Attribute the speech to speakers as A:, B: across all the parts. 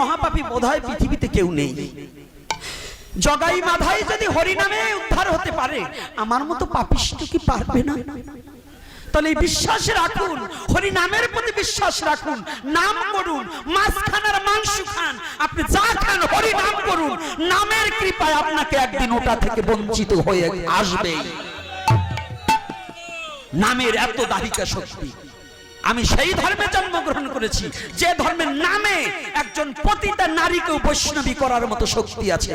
A: মহাপাপী বোধহয় পৃথিবীতে কেউ নেই। জগাই মাধাই যদি হরিনামে উদ্ধার হতে পারে, আমার মতো পাপিষ্ট কি পারবে না? তাহলে বিশ্বাস রাখুন হরি নামের প্রতি বিশ্বাস রাখুন, নাম করুন মাছ খান আর মাংস খান আপনি যা খান হরি নাম করুন, নামের কৃপায় আপনাকে একদিন ওটা থেকে বঞ্চিত হয়ে আসবে। নামের এত দাহিকা শক্তি। আমি সেই ধর্মে জন্মগ্রহণ করেছি। যে ধর্মের নামে একজন পতিতা নারীকে বৈষ্ণবী করার মতো শক্তি আছে।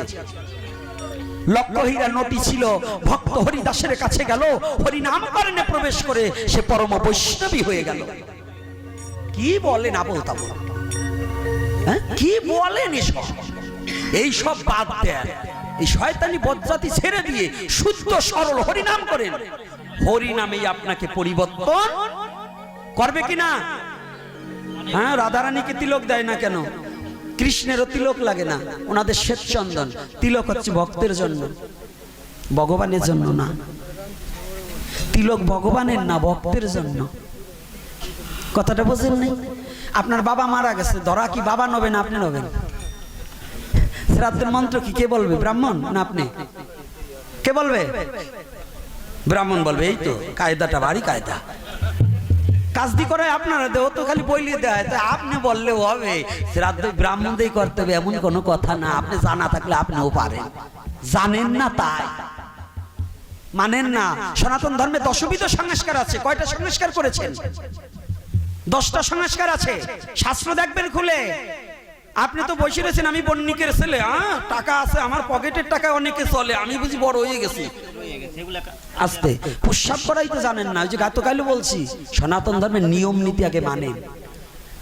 A: লক্ষ্যহীরা নটি ছিল, ভক্ত হরিদাসের কাছে গেল হরি নাম করণে প্রবেশ করে সে পরম বৈষ্ণবী হয়ে গেল। কি বলেন আবল হ্যাঁ? কি বলেন এসব? এই সব বাদ দেন। এই শয়তানি বজ্জাতি ছেড়ে দিয়ে শুদ্ধ সরল হরি নাম করেন। হরি নামেই আপনাকে পরিবর্তন করবে কিনা? হ্যাঁ রাধারানীকে তিলক দেয় না কেন? কৃষ্ণেরও তিলক লাগে না, ওনাদের শ্বেত চন্দন। তিলক হচ্ছে ভক্তের জন্য, ভগবানের জন্য না। তিলক ভগবানের না, ভক্তের জন্য। কথাটা বোঝেন নাই? আপনার বাবা মারা গেছে, ধরা কি বাবা নবেন, আপনি নবেন? শ্রাদ্ধের মন্ত্র কি, কে বলবে? ব্রাহ্মণ না আপনি? কে বলবে? ব্রাহ্মণ বলবে, এই তো, কায়দাটা, বাড়ি কায়দা। কাজদি করে আপনারা দেও তো খালি বইলে দেয় তো আপনি বললে হবে। শ্রাদ্ধ ব্রাহ্মণদেরই করতে হবে, এমন কোনো কথা না। আপনি জানা থাকলে আপনিও পারেন। জানেন না তাই। মানেন না। সনাতন ধর্মে দশবিধ সংস্কার আছে। কয়টা সংস্কার করেছেন? দশটা সংস্কার আছে। শাস্ত্র দেখবেন খুলে। আপনি তো বসে রয়েছেন, আমি বন্নিকের ছেলে হ্যাঁ টাকা আছে, আমার পকেটের টাকা অনেকে চলে, আমি বুঝি বড় হয়ে গেছি। আস্তে প্রস্রাব করাই তো জানেন না, ওই যে গাতকালে বলছি, সনাতন ধর্মের নিয়ম নীতি আগে মানেন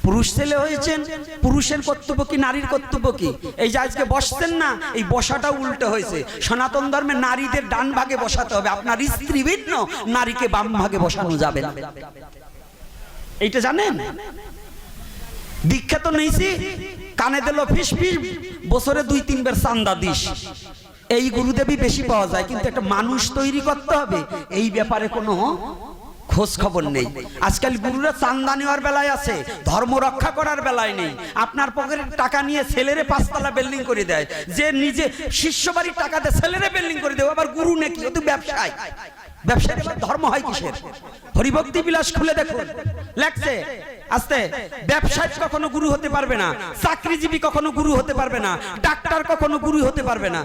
A: পুরুষ ছেলে হয়েছেন, পুরুষের কর্তব্য কি, নারীর কর্তব্য কি? এই যে আজকে বসছেন না, এই বসাটা উল্টো হয়েছে। সনাতন ধর্মে নারীদের ডান ভাগে বসাতে হবে, আপনার স্ত্রী ভিন্ন, নারীকে বাম ভাগে বসানো যাবে না। এইটা জানেন? দীক্ষা তো নেইছি কানে দিল ফিস ফিস, বছরে দুই তিনবার চান্দা দিস। এই গুরুদেবই বেশি পাওয়া যায়, কিন্তু একটা মানুষ তৈরি করতে হবে, এই ব্যাপারে কোনো খোঁজ খবর নেই। আজকাল গুরুরা চান্দা নেওয়ার বেলায় আছে, ধর্ম রক্ষা করার বেলায় নেই। আপনার পকেটের টাকা নিয়ে ছেলেরে পাঁচতলা বিল্ডিং করে দেয়। যে নিজে শিষ্য বাড়ির টাকাতে ছেলেরে বিল্ডিং করে দেয় আবার গুরু নাকি? ও তো ব্যবসায়। ব্যবসায় ধর্ম হয় কিসের? হরিভক্তি বিলাস খুলে দেখুন। লেখছে আস্তে, ব্যবসায় কখনো গুরু হতে পারবে না, চাকরিজীবী কখনো গুরু হতে পারবে না, ডাক্তার কখনো গুরু হতে পারবে না।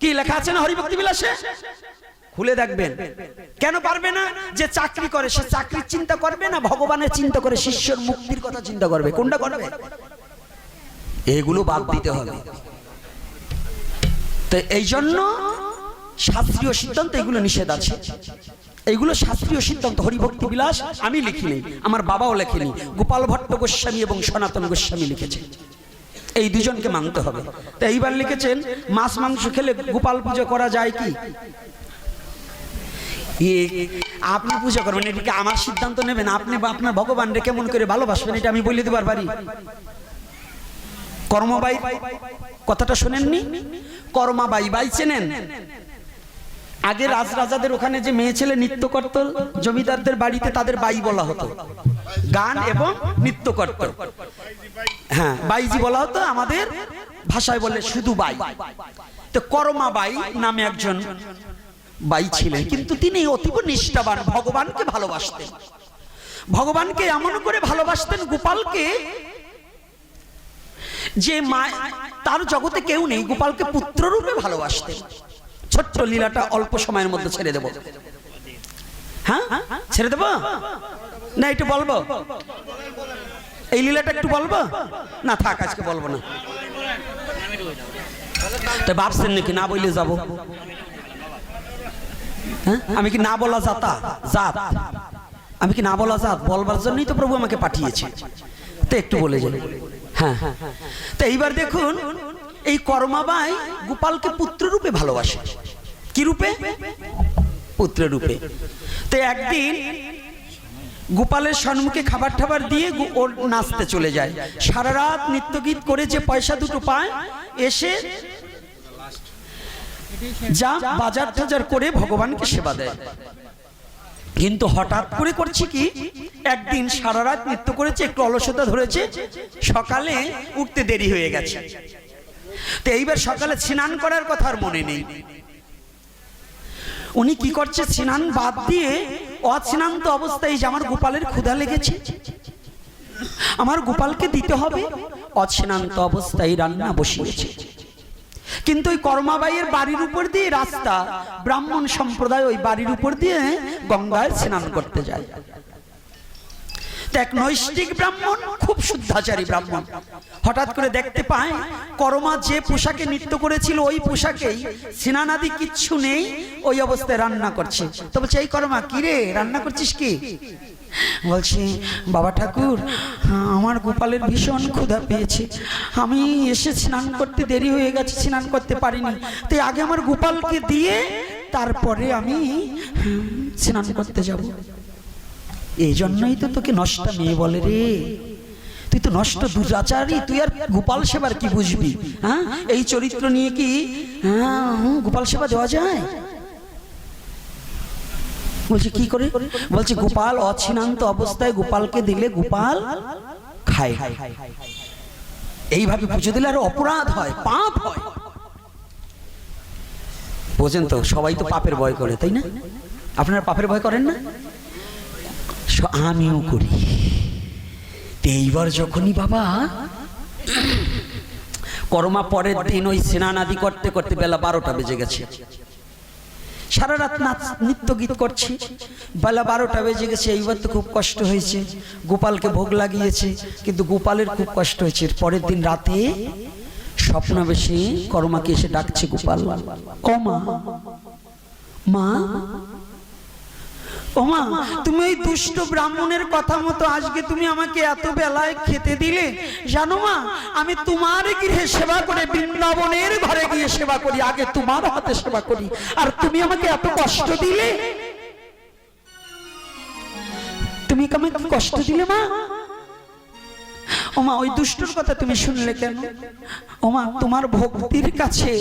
A: কি লেখা আছে না হরিভক্তি বিলাসে? খুলে দেখবেন। কেন পারবে না? যে চাকরি করে, সে চাকরির চিন্তা করবে না, ভগবানের চিন্তা করে, শিষ্যর মুক্তির কথা চিন্তা করবে। কোনটা করবে? এগুলো বাদ দিতে হবে। তো এই জন্য শাস্ত্রীয় সিদ্ধান্ত এগুলো নিষেধ আছে। এইগুলো শাস্ত্রীয় সিদ্ধান্ত, হরিভক্তি বিলাস, আমি লিখিনি, আমার বাবাও লেখেনি, গোপাল ভট্ট গোস্বামী এবং সনাতন গোস্বামী লিখেছে এই দুজনকে মানতে হবে। তো এইবার লিখেছেন, মাছ মাংস খেলে গোপাল পুজো করা যায় কি? আপনি পূজা করবেন এটিকে আমার সিদ্ধান্ত নেবেন? আপনি বা আপনার ভগবানরে কেমন করে ভালোবাসবেন, এটা আমি বলে দেবার পারি। কর্মবাই, কথাটা শোনেননি? কর্মাবাই বাই চেনেন? আগে রাজরাজাদের ওখানে যে মেয়ে ছেলে নৃত্য করত জমিদারদের বাড়িতে তাদের বাই বলা হতো। গান এবং নৃত্য করত হ্যাঁ বাইজি বলা হতো আমাদের ভাষায় বলে শুধু বাই। তো করমা বাই নামে একজন বাই ছিলেন, কিন্তু তিনি অতীব নিষ্ঠাবান, ভগবানকে ভালোবাসতেন। ভগবানকে এমন করে ভালোবাসতেন গোপালকে যে মা তার জগতে কেউ নেই, গোপালকে পুত্র রূপে ভালোবাসতেন। ছোট্ট লীলাটা অল্প সময়ের মধ্যে ছেড়ে দেব। হ্যাঁ? ছেড়ে দেব? না, একটু বলব? এই লীলাটা একটু বলব? না, থাক, আজকে বলব না। তো ভাবছেন নাকি না বললে যাব? হ্যাঁ? আমি কি না বলা জাতা? জাত। আমি কি না বলা জাত? বলবার জন্যই তো প্রভু আমাকে পাঠিয়েছে। তো একটু বলে যাই। হ্যাঁ। তো এইবার দেখুন এই কর্মাবাই গোপালকে পুত্র রূপে ভালোবাসে। কি রূপে? পুত্র রূপে। তো একদিন গোপালের সম্মুখে খাবার ঠাবার দিয়ে ওর নাচতে চলে যায়। সারা রাত নৃত্য গীত করে যে পয়সা দুটো পায়, এসে যা বাজার টাজার করে ভগবানকে সেবা দেয়। কিন্তু হঠাৎ করে করছি কি, একদিন সারা রাত নৃত্য করেছে, একটু অলসতা ধরেছে, সকালে উঠতে দেরি হয়ে গেছে। তো এইবার সকালে স্নান করার কথা আর মনে নেই। উনি কি করছে? স্নান বাদ দিয়ে অস্নান্ত অবস্থায় যে আমার গোপালের ক্ষুধা লেগেছে, আমার গোপালকে দিতে হবে, অস্নান্ত অবস্থায় রান্না বসিয়েছে। কিন্তু ওই কর্মাবাইয়ের বাড়ির উপর দিয়ে রাস্তা, ব্রাহ্মণ সম্প্রদায় ওই বাড়ির উপর দিয়ে গঙ্গায় স্নান করতে যায়। তো এক নৈষ্ঠিক ব্রাহ্মণ খুব শুদ্ধাচারী ব্রাহ্মণ। হঠাৎ করে দেখতে পায়, করমা যে পোশাকে নৃত্য করেছিল, ওই পোশাকেই স্নানাদি কিচ্ছু নেই, ওই অবস্থায় রান্না করছে। তো বলছে, এই করমা, কি রে, রান্না করছিস কি? বলছি, বাবা ঠাকুর, আমার গোপালের ভীষণ ক্ষুধা পেয়েছে। আমি এসে স্নান করতে দেরি হয়ে গেছে, স্নান করতে পারিনি। তাই আগে আমার গোপালকে দিয়ে তারপরে আমি স্নান করতে যাব। এই জন্যই তো তোকে নষ্ট মেয়ে বলে রে। তুই তো নষ্ট দুরাচারী, তুই আর গোপাল সেবার কি বুঝবি? হ্যাঁ? এই চরিত্র নিয়ে কি হ্যাঁ গোপাল সেবা দেওয়া যায়? বলছে, কি করে? বলছে, গোপাল অছিনান্ত অবস্থায় গোপালকে দিলে গোপাল খায়। এইভাবে পুজো দিলে আর অপরাধ হয়, পাপ হয়। বোঝেন তো, সবাই তো পাপের ভয় করে, তাই না? আপনারা পাপের ভয় করেন না? আমিও করি। এইবার যখনই বাবা করমা পরের দিন ওই স্নান আদি করতে করতে বেলা বারোটা বেজে গেছে। সারা রাত নাচ, নৃত্য গীত করছি। বেলা বারোটা বেজে গেছে, এইবার তো খুব কষ্ট হয়েছে। গোপালকে ভোগ লাগিয়েছে, কিন্তু গোপালের খুব কষ্ট হয়েছে। পরের দিন রাতে স্বপ্ন বেশি করমাকে এসে ডাকছে গোপাল। ও মা মা ওমা, তুমি ওই দুষ্ট ব্রাহ্মণের কথা মতো আজকে তুমি আমাকে এত বেলায় খেতে দিলে? জানো মা, আমি তোমার গৃহে সেবা করে বৃন্দাবনের ঘরে গিয়ে সেবা করি, আগে তোমার হাতে সেবা করি। আর তুমি আমাকে এত কষ্ট দিলে? তুমি আমাকে কষ্ট দিলে মা? ওমা, ওই দুষ্টর কথা তুমি শুনলে কেন? ওমা, তোমার ভক্তির কাছে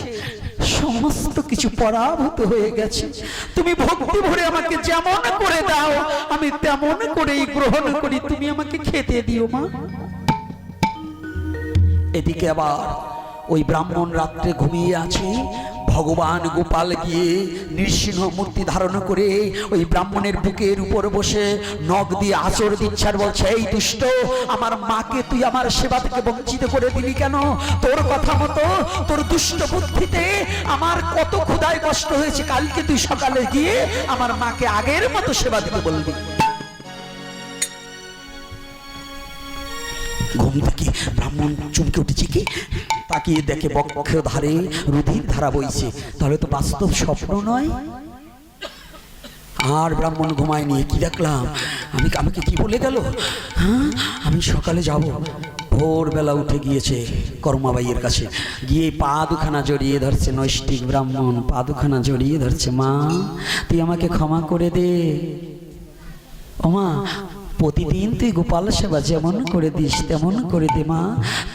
A: সমস্ত কিছু পরাভূত হয়ে গেছে। তুমি ভক্তি ভরে আমাকে যেমন করে দাও, আমি তেমন করেই গ্রহণ করি। তুমি আমাকে খেতে দিও মা। এদিকে আবার ওই ব্রাহ্মণ রাত্রে ঘুমিয়ে আছে। ভগবান গোপাল গিয়ে নৃসিংহ মূর্তি ধারণ করে ওই ব্রাহ্মণের বুকের উপর বসে নখ দিয়ে আচর দিচ্ছে আর বলছে, এই দুষ্ট, আমার মাকে তুই আমার সেবা থেকে বঞ্চিত করে দিলি কেন? তোর কথা মতো তোর দুষ্ট বুদ্ধিতে আমার কত ক্ষুদায় কষ্ট হয়েছে, কালকে তুই সকালে গিয়ে আমার মাকে আগের মতো সেবা দিতে বলবি। ঘুম থেকে ব্রাহ্মণ চমকে উঠেছে কি? তাকিয়ে দেখে বক্ষ ধারে রুধির ধারা বইছে। তাহলে তো বাস্তব স্বপ্ন নয়। আর ব্রাহ্মণ ঘুমায় নিয়ে কি দেখলাম? আমি, আমাকে কি বলে গেল? হ্যাঁ আমি সকালে যাব। ভোরবেলা উঠে গিয়েছে কর্মাবাইয়ের কাছে। গিয়ে পা দুখানা জড়িয়ে ধরছে নৈষ্টিক ব্রাহ্মণ। পা দুখানা জড়িয়ে ধরছে মা, তুই আমাকে ক্ষমা করে দে। ওমা প্রতিদিন তুই গোপাল সেবা যেমন করে দিস তেমন করে দে মা।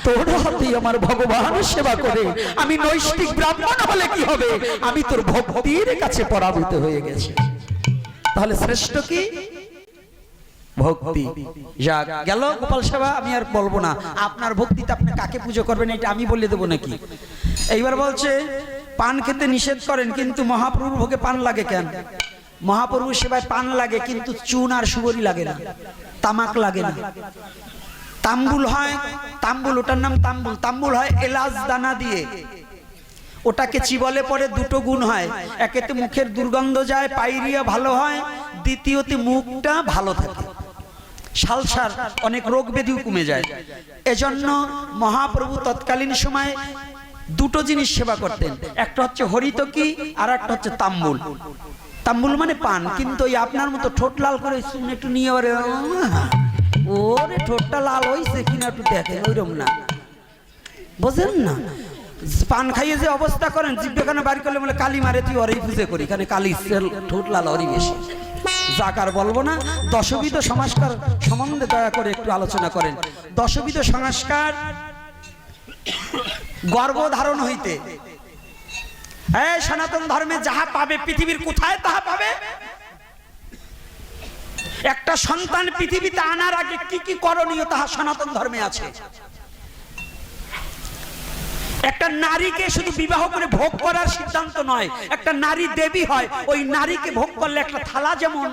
A: তোর হাতেই আমার ভগবান সেবা করে। আমি নৈষ্ঠিক ব্রাহ্মণ হলে কি হবে? আমি তোর ভক্তির কাছে পরাভূত হয়ে গেছি। তাহলে শ্রেষ্ঠ কি? ভক্তি। যাক গেল গোপাল সেবা আমি আর বলব না। আপনার ভক্তিতে আপনি কাকে পুজো করবেন এটা আমি বলে দেবো নাকি? এইবার বলছে পান খেতে নিষেধ করেন কিন্তু মহাপ্রভুর ভোগে পান লাগে কেন? মহাপ্রভু সেবায় পান লাগে, কিন্তু চুন আর সুবরি লাগে না। তামাক লাগে না। তাম্বুল হয়, তাম্বুল, ওটার নাম তাম্বুল। তাম্বুল হয় এলাচ দানা দিয়ে। ওটাকে চিবলে পরে দুটো গুণ হয়। একেতে মুখের দুর্গন্ধ যায় পাইরিয়া ভালো হয়, দ্বিতীয়তে মুখটা ভালো থাকে। সালসার অনেক রোগ ব্যাধিও কমে যায়। এজন্য মহাপ্রভু তৎকালীন সময় দুটো জিনিস সেবা করতেন। একটা হচ্ছে হরিতকি আর একটা হচ্ছে তাম্বুল। তাম্বুল মানে পান, কিন্তু ওই আপনার মতো ঠোঁট লাল করে শুনে একটু নিয়ে ওরে ওরে ঠোঁটটা লাল হয়েছে কিনা একটু দেখেন, ওইরকম না। বোঝেন না? পান খাইয়ে যে অবস্থা করেন জিব্বেখানে বাড়ি করলে বলে কালী মারে, তুই ওরই পুজো করি, এখানে কালী ঠোঁট লাল ওরই বেশি। জাকার বলব না, দশবিধ সংস্কার সম্বন্ধে দয়া করে একটু আলোচনা করেন। দশবিধ সংস্কার গর্ভধারণ হইতে সনাতন ধর্মে যাহা পাবে, পৃথিবীর কোথায় তাহা পাবে? একটা সন্তান পৃথিবীতে আনার আগে কি কি করণীয় তাহা সনাতন ধর্মে আছে? একটা নারীকে শুধু বিবাহ করে ভোগ করার সিদ্ধান্ত নয়, একটা নারী দেবী হয়, ওই নারীকে ভোগ করলে একটা থালা যেমন,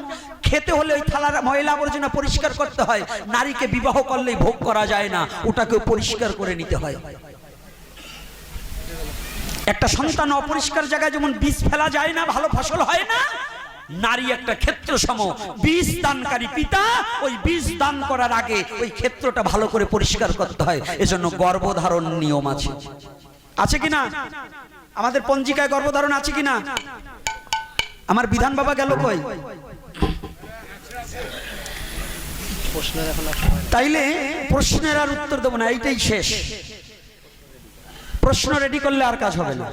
A: খেতে হলে ওই থালার ময়লা আবর্জনা পরিষ্কার করতে হয়, নারীকে বিবাহ করলেই ভোগ করা যায় না ওটাকে পরিষ্কার করে নিতে হয়। একটা সন্তান অপরিষ্কার জায়গায় যেমন বীজ ফেলা যায় না, ভালো ফসল হয় না, নারী একটা ক্ষেত্র সম বীজ দানকারী পিতা, ওই বীজ দান করার আগে ওই ক্ষেত্রটা ভালো করে পরিষ্কার করতে হয়। এজন্য গর্ভধারণ নিয়ম আছে। আছে কিনা? আমাদের পঞ্জিকায় গর্ভধারণ আছে কিনা? আমার বিধান বাবা গেল কই? তাইলে প্রশ্নের আর উত্তর দেবো না, এইটাই শেষ। প্রশ্ন রেডি করলে আর কাজ হবে না।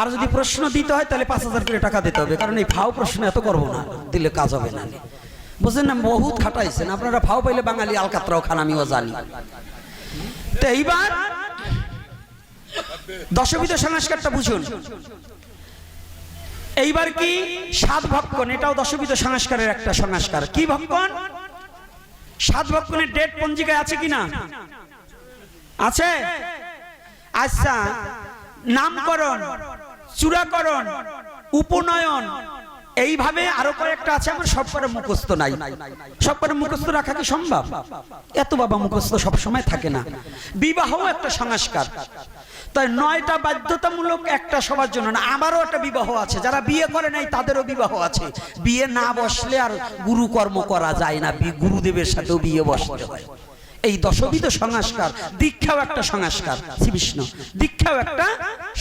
A: আর যদি প্রশ্ন দিতে হয়, তাহলে পাঁচ হাজার করে টাকা দিতে হবে। কারণ এই ফাও প্রশ্ন এত করব না, দিলে কাজ হবে না। বুঝলেন না, বহুত খাটাইছেন। আপনারা ফাও পাইলে বাঙালি আলকাতরাও খান, আমিও জানি। তো এইবার দশবিধ সংস্কারটা বুঝুন। এইবার কি সাত ভক্ষণ, এটাও দশবিধ সংস্কারের একটা সংস্কার। কি ভক্ষণ? সাত ভক্ষণের ডেট পঞ্জিকায় আছে কিনা? আছে? আচ্ছা নামকরণ, চূড়াকরণ, উপনয়ন, এইভাবে আরও কয়েকটা আছে, আমার সব করে মুখস্থ নাই। সব করে মুখস্থ রাখা কি সম্ভব? এত বাবা মুখস্থ সব সময় থাকে না। বিবাহ একটা সংস্কার। তাই নয়টা বাধ্যতামূলক একটা সবার জন্য না, আমারও একটা বিবাহ আছে। যারা বিয়ে করে নাই, তাদেরও বিবাহ আছে। বিয়ে না বসলে আর গুরুকর্ম করা যায় না গুরুদেবের সাথেও বিয়ে বসতে হয়। এই দশবিধ সংস্কার, দীক্ষাও একটা সংস্কার, শ্রীবিষ্ণু। দীক্ষাও একটা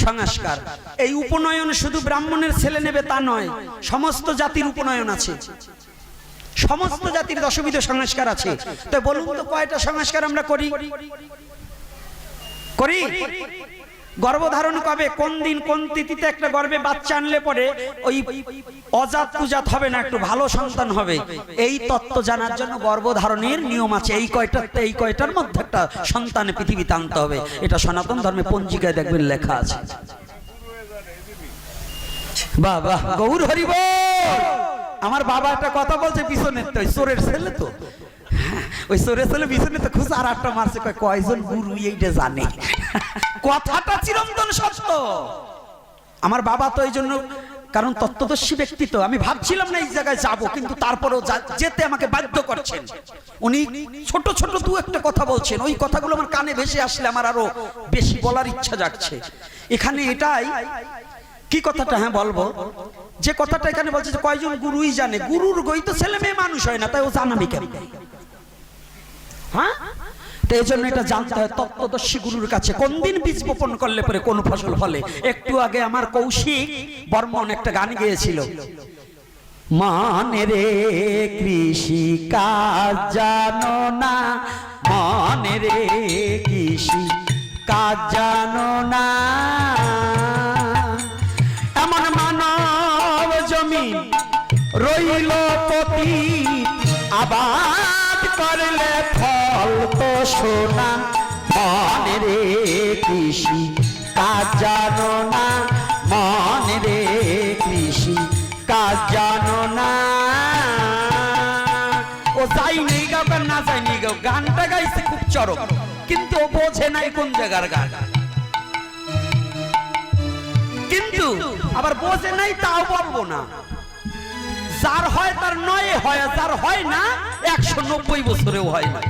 A: সংস্কার। এই উপনয়ন শুধু ব্রাহ্মণের ছেলে নেবে তা নয়, সমস্ত জাতির উপনয়ন আছে। সমস্ত জাতির দশবিধ সংস্কার আছে। তো বলুন তো কয়টা সংস্কার আমরা করি? করি? গর্ভধারণ কবে? কোন দিন, কোন তিথিতে একটা গর্ভে বাচ্চা আনলে পরে ওই অজাত পূজাত হবে না, একটু ভালো সন্তান হবে? এই তত্ত্ব জানার জন্য গর্ভধারণের নিয়ম আছে। এই কয়টার এই কয়টার মধ্যে একটা সন্তান পৃথিবীতে আনতে হবে। এটা সনাতন ধর্মে পঞ্জিকায় দেখবেন লেখা আছে। বাহ বাহ গৌর হরিব আমার বাবা একটা কথা বলছে পিছনে তো, চোরের ছেলে তো। ওই চোরের ছেলে পিছনে তো খুশ আর একটা মারছে, কয়, কয়জন গুরু এইটা জানে? কথাটা চিরন্তন সত্য। আমার বাবা তো এই জন্য কারণ তত্ত্বদর্শী ব্যক্তি তো, আমি ভাবছিলাম না এই জায়গায় যাব, কিন্তু তারপরেও যেতে আমাকে বাধ্য করছেন। উনি ছোট ছোট দু একটা কথা বলছেন। ওই কথাগুলো আমার কানে ভেসে আসলে আমার আরও বেশি বলার ইচ্ছা জাগছে। এখানে এটাই, কি কথাটা? হ্যাঁ বলব যে কথাটা এখানে বলছে যে কয়জন গুরুই জানে? গুরুর গই তো ছেলে মেয়ে মানুষ হয় না, তাই ও জানাবি কেন হ্যাঁ? বীজ বপন করলে পরে কোন ফসল ফলে? একটু আগে আমার কৌশিক বর্মন একটা গান গেয়েছিল। মানে রে কৃষি কাজ জানো না মানে রে কৃষি কাজ জানো না। সোনা মনে রে কৃষি কাজ জানো না, মনে রে কৃষি কাজ জানো না। ও যাই নেই গাও গান, না যাই নেই গাও, গানটা গাইছে খুব চরম, কিন্তু ও বোঝে নাই কোন জায়গার গান। কিন্তু আবার বোঝে নাই, তাও বলব না। যার হয় তার নয় হয় যার হয় না, একশো নব্বই বছরেও হয় না।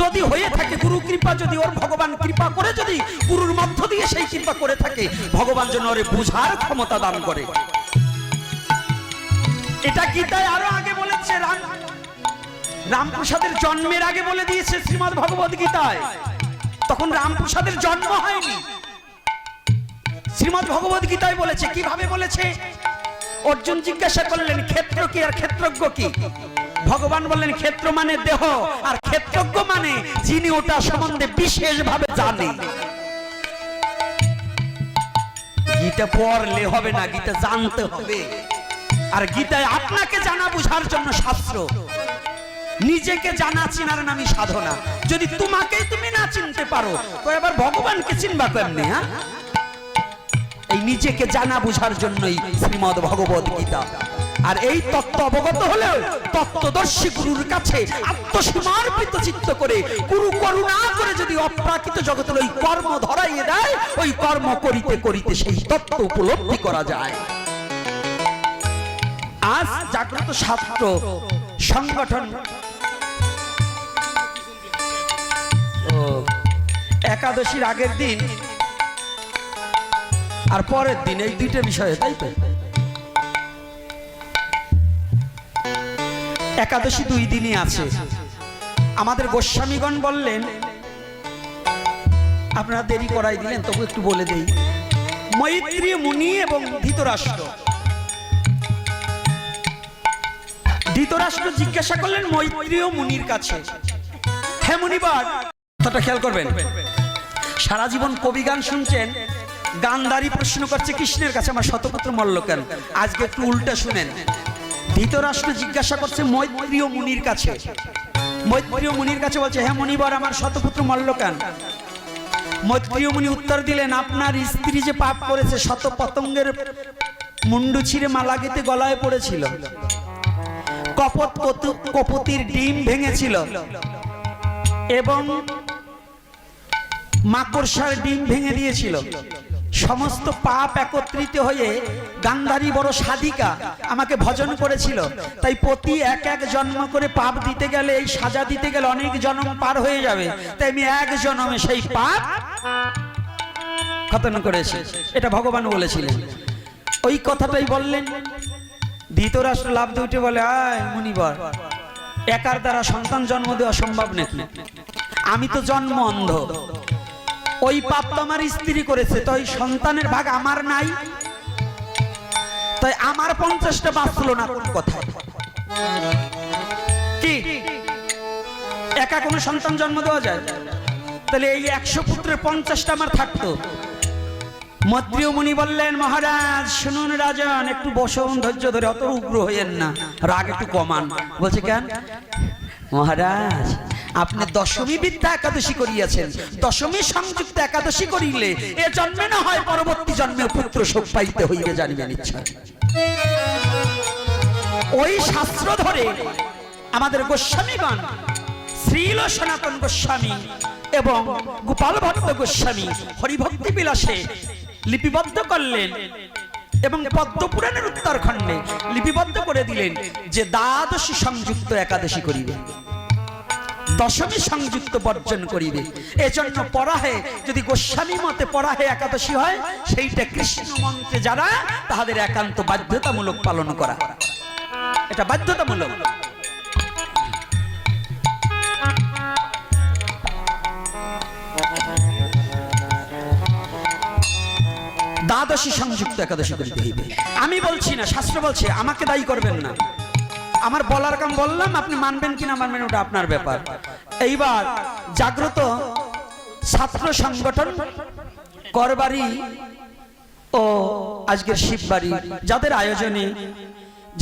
A: যদি হয়ে থাকে গুরু কৃপা, যদি ওর ভগবান কৃপা করে, যদি গুরুর মধ্য দিয়ে সেই কৃপা করে থাকে, ভগবান যেন ওরে বুঝার ক্ষমতা দান করে। এটা গীতায় আরও আগে বলেছে, রাম রামপ্রসাদের জন্মের আগে বলে দিয়েছে শ্রীমদ ভগবত গীতায়। তখন রামপ্রসাদের জন্ম হয়নি। শ্রীমদ ভগবত গীতায় বলেছে, কীভাবে বলেছে? অর্জুন জিজ্ঞাসা করলেন, ক্ষেত্র কি আর ক্ষেত্রজ্ঞ কি? ভগবান বললেন, ক্ষেত্র মানে দেহ, আর ক্ষেত্রজ্ঞ মানে যিনি ওটা সম্বন্ধে বিশেষভাবে জানে। গীতা পড়লে হবে না, গীতা জানতে হবে। আর গীতায় আপনাকে জানা বুঝার জন্য শাস্ত্র। নিজেকে জানা চিনার নামই সাধনা। যদি তোমাকেই তুমি না চিনতে পারো, তো এবার ভগবানকে চিনবা কেমনি হ্যাঁ? এই নিজেকে জানা বুঝার জন্যই শ্রীমদ ভগবত গীতা। আর এই তত্ত্ব অবগত হলেও তত্ত্বদর্শী গুরুর কাছে আত্মসমর্পিত চিত্ত করে গুরু করুণা করে যদি অপ্রাকৃত জগতের ওই কর্ম ধরাইয়ে দেয়, ওই কর্ম করিতে করিতে সেই তত্ত্ব উপলব্ধি করা যায়। আজ জাগ্রত ছাত্র সংগঠন একাদশীর আগের দিন আর পরের দিন, এই দুইটা বিষয়ে, তাই তো? একাদশী দুই দিনই আছে। আমাদের গোস্বামীগণ বললেন, আপনারা দেরি করাই দিলেন, তবু একটু বলে দেই। মৈত্রী, মুনি এবং ধৃতরাষ্ট্র। ধৃতরাষ্ট্র জিজ্ঞাসা করলেন মৈত্রী ও মুনির কাছে। হ্যাঁ মুনিবার কথাটা খেয়াল করবেন। সারা জীবন কবি গান শুনছেন গান গান্ধারী প্রশ্ন করছে, কৃষ্ণের কাছে আমার শতপুত্র মল্ল কেন আজকে একটু উল্টা শুনেন। ধৃতরাষ্ট্র জিজ্ঞাসা করছে মৈত্রী ও মুনির কাছে। মৈত্রী ও মুনির কাছে বলছে হ্যাঁ মুনিবার আমার শতপুত্র মল্ল কেন? মৈত্রী ও মুনি উত্তর দিলেন, আপনার স্ত্রী যে পাপ করেছে শত পতঙ্গের মুন্ডু ছিঁড়ে মালা গেতে গলায় পড়েছিল। কপত কপতির ডিম ভেঙেছিল এবং মাকড়সার ডিম ভেঙে দিয়েছিল। সমস্ত পাপ একত্রিত হয়ে গান্ধারী বড় সাধিকা আমাকে ভজন করেছিল। তাই প্রতি এক এক জন্ম করে পাপ দিতে গেলে, এই সাজা দিতে গেলে অনেক জন্ম পার হয়ে যাবে। তাই আমি এক জন্মে সেই পাপ খতন করেছি এটা ভগবান বলেছিলেন। ওই কথাটাই বললেন। ধৃতরাষ্ট্র লাভ উঠে বলে, আয় মুনিবর, একার দ্বারা সন্তান জন্ম দেওয়া সম্ভব নাকি? আমি তো জন্ম অন্ধ। ওই পাপ তো আমার স্ত্রী করেছে, তো ওই সন্তানের ভাগ আমার নাই। তাই আমার পঞ্চাশটা বাঁচলো না কোন কথায়? কি? একা কোনো সন্তান জন্ম দেওয়া যায়? তাহলে এই একশো পুত্রের পঞ্চাশটা আমার থাকতো। মন্ত্রীয় মুনি বললেন, মহারাজ, শুনুন রাজন, একটু বসুন, ধৈর্য ধরে, অত উগ্র হইয়েন না, রাগ একটু কমান। বলছে কেন? মহারাজ আপনি দশমী বিদ্যা একাদশী করিয়াছেন। দশমী সংযুক্ত একাদশী করিলে এ জন্মে না হয় পরবর্তী জন্মে পুত্র শোক পাইতে হইবে জানিবেন ইচ্ছা। ওই শাস্ত্র ধরে আমাদের গোস্বামীগণ, শ্রীল সনাতন গোস্বামী এবং গোপাল ভট্ট গোস্বামী হরিভক্তি বিলাসে লিপিবদ্ধ করলেন এবং পদ্মপুরাণের উত্তরখণ্ডে লিপিবদ্ধ করে দিলেন যে দ্বাদশী সংযুক্ত একাদশী করিবে। দশমী সংযুক্ত বর্জন করিবে। এজন্য পরাহে, যদি গোস্বামী মতে পরাহে একাদশী হয়, সেইটা কৃষ্ণ মন্ত্রে যারা, তাহাদের একান্ত বাধ্যতামূলক পালন করা। এটা বাধ্যতামূলক। দ্বাদশী সংযুক্ত একাদশী করিতে হইবে। আমি বলছি না, শাস্ত্র বলছে, আমাকে দায়ী করবেন না। আমার বলার কাম বললাম, আপনি মানবেন কিনা মানবেন ওটা আপনার ব্যাপার। এইবার জাগ্রত ছাত্র সংগঠন করবাড়ি ও আজকের শিববাড়ি, যাদের আয়োজনে,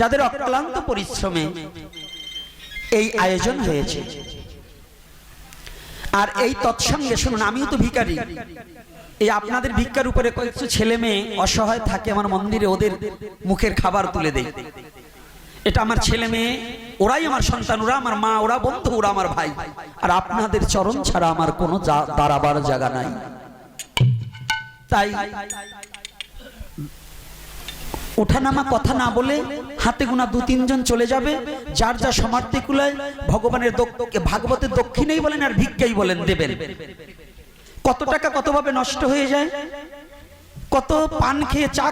A: যাদের অক্লান্ত পরিশ্রমে এই আয়োজন হয়েছে। আর এই তৎসঙ্গে শুনুন, আমিও তো ভিখারি। এই আপনাদের ভিক্ষার উপরে কয়েকটু ছেলে মেয়ে অসহায় থাকে, আমার মন্দিরে ওদের মুখের খাবার তুলে দেই এটা আমার ছেলে মেয়ে, ওরাই আমার সন্তান, ওরা আমার মা, ওরা বন্ধু, ওরা আমার ভাই। আর আপনাদের চরণ ছাড়া আমার কোনো দাঁড়াবার জায়গা নাই। তাই ওঠানামা কথা না বলে হাতে গোনা দু তিনজন চলে যাবে, যার যা সমার্থে কুলায় ভগবানের ভাগবতের দক্ষিণেই বলেন আর ভিক্ষাই বলেন দেবেন। কত টাকা কতভাবে নষ্ট হয়ে যায়? কত পান খেয়ে চা